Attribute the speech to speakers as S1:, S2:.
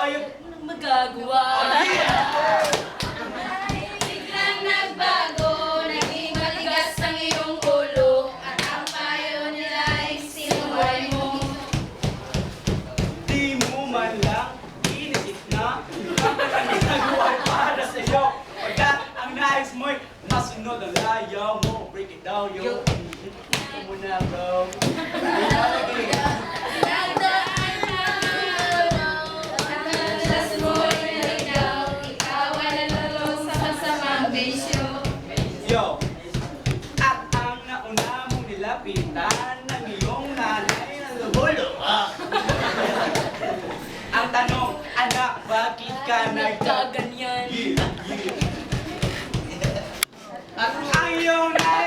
S1: payo.
S2: Anong magagawa? Biglang nagbago,
S3: naging
S2: matigas
S3: ang iyong ulo
S2: At
S3: ang payo nila ay sinuway mo
S1: Di mo man lang inisip na ang ginagawa ay para sa'yo. Pagkat ang nais mo'y masunod ang layaw mo. Break it down, yo. Ito mo na, bro. kapitan ng iyong nanay ng lubuluha. Ang tanong, anak, bakit ka
S2: nagkaganyan?
S1: At ayaw na